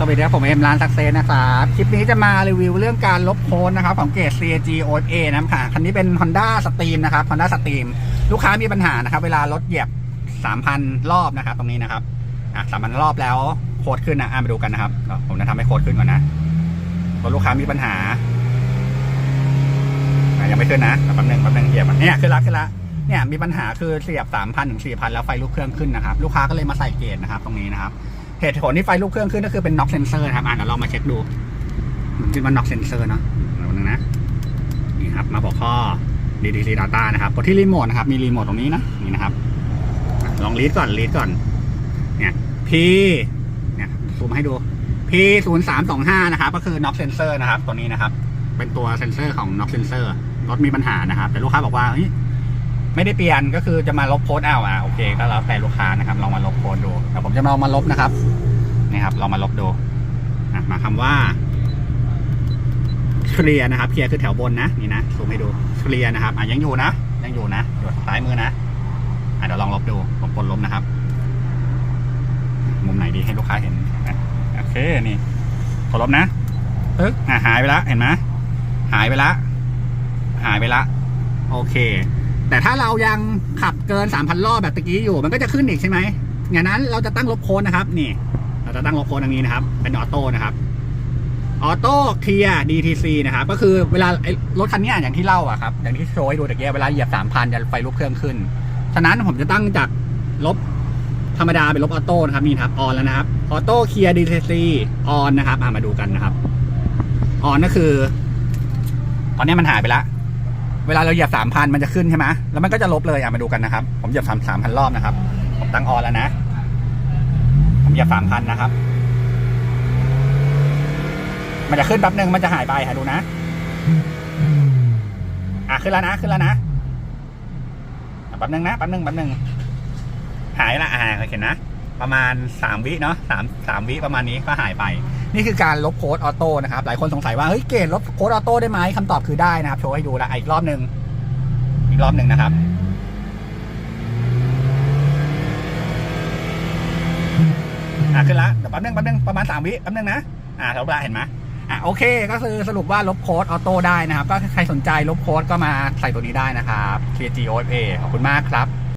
สวัสดีครับผมเอ็มร้านสักเซนนะครับ คลิปนี้จะมารีวิวเรื่องการลบโค้ดนะครับ ของเกรด CAG OA นะครับค่ะคันนี้เป็น Honda Stream นะครับ Honda Stream ลูกค้ามีปัญหานะครับ เวลารถเหยียบ 3,000 รอบนะครับ ตรงนี้นะครับอะ3,000 รอบแล้วโค้ดขึ้นนะอะมาดูกันนะครับ ผมจะทำให้โค้ดขึ้นก่อนนะรถลูกค้ามีปัญหาอะยังไม่ขึ้นนะแป๊บนึงแป๊บนึงเหยียบเนี่ยขึ้นละขึ้นละเนี่ยมีปัญหาคือเสียบ3,000ถึง4,000แล้วไฟลุกเครื่องขึ้นนะครับ ลูกค้าก็เลยมาใส่เกจนะครับ ตรงนี้นะครับ เหตุผลที่ไฟลุกเครื่องขึ้นก็คือเป็นน็อกเซนเซอร์ครับอะเดี๋ยวเรามาเช็คดูมันคิดว่าน็อกเซนเซอร์เนาะเดี๋ยวนึงนะนี่ครับ มาบอกข้อ DDC data นะครับกดที่รีโมทนะครับ มีรีโมทตรงนี้นะนี่นะครับ ลองลีดก่อนลีดก่อน เนี่ย P เนี่ยซูมให้ดู P 0 3 2 5นะครับ ก็คือ knock sensor นะครับ ตัวนี้นะครับ เป็นตัวเซนเซอร์ของ knock sensor รถมีปัญหานะครับ แต่ลูกค้าบอกว่าเฮ้ย ไม่ได้เปลี่ยนก็คือจะมาลบโค้ดเอาอะโอเคก็แล้วแต่ลูกค้านะครับลองมาลบโค้ดดูแต่ผมจะลองมาลบนะครับนี่ครับเรามาลบดูอะมาคำว่าเคลียร์นะครับเคลียร์คือแถวบนนะนี่นะซูมให้ดูเคลียร์นะครับอะยังอยู่นะยังอยู่นะอยู่ซ้ายมือนะอะเดี๋ยวลองลบดูผมกดลบนะครับ มุมไหนดีให้ลูกค้าเห็นโอเคนี่กดลบนะปึ๊ะหายไปละเห็นไหมหายไปละหายไปละโอเค แต่ถ้าเรายังขับเกิน 3,000 รอบแบบตะกี้อยู่ มันก็จะขึ้นอีกใช่ไหมอย่างนั้นเราจะตั้งลบโค้ดนะครับ นี่ เราจะตั้งลบโค้ดตรงนี้นะครับ เป็นออโต้นะครับออโต้เคลียร์ DTC นะครับ ก็คือเวลารถคันนี้อย่างที่เล่าอะครับ อย่างที่โชว์ให้ดูตะกียบเวลาเหยียบสามพันจะไฟลุกเครื่องขึ้น ฉะนั้นผมจะตั้งจากลบธรรมดาเป็นลบออโต้นะครับนี่ครับออนแล้วนะครับออโต้เคลียร์ DTC ออนนะครับมาดูกันนะครับออนก็คือ ตอนนี้มันหายไปแล้ว เวลาเราเหยียบสามพันมันจะขึ้นใช่ไหมแล้วมันก็จะลบเลยอะมาดูกันนะครับ ผมเหยียบสามสามพันรอบนะครับ ผมตั้งออนแล้วนะ ผมเหยียบสามพันนะครับ มันจะขึ้นแป๊บหนึ่งมันจะหายไปหาดูนะ อะขึ้นแล้วนะขึ้นแล้วนะแป๊บหนึ่งนะแป๊บหนึ่งแป๊บหนึ่งหายละอ่าโอเคนะ ประมาณสามวิเนาะสามสามวิประมาณนี้ก็หายไป นี่คือการลบโค้ดออโต้นะครับ หลายคนสงสัยว่า เฮ้ยเกรดลบโค้ดออโต้ได้ไหมคำตอบคือได้นะครับ โชว์ให้ดูละอีกรอบหนึ่งอีกรอบหนึ่งนะครับอะขึ้นละเดี๋ยวแป๊บนึงแป๊บนึงประมาณสามวิแป๊บนึงนะอ่าลบละเห็นไหมอะโอเค ก็คือสรุปว่าลบโค้ดออโต้ได้นะครับ ก็ใครสนใจลบโค้ดก็มาใส่ตัวนี้ได้นะครับ KG OFA ขอบคุณมากครับ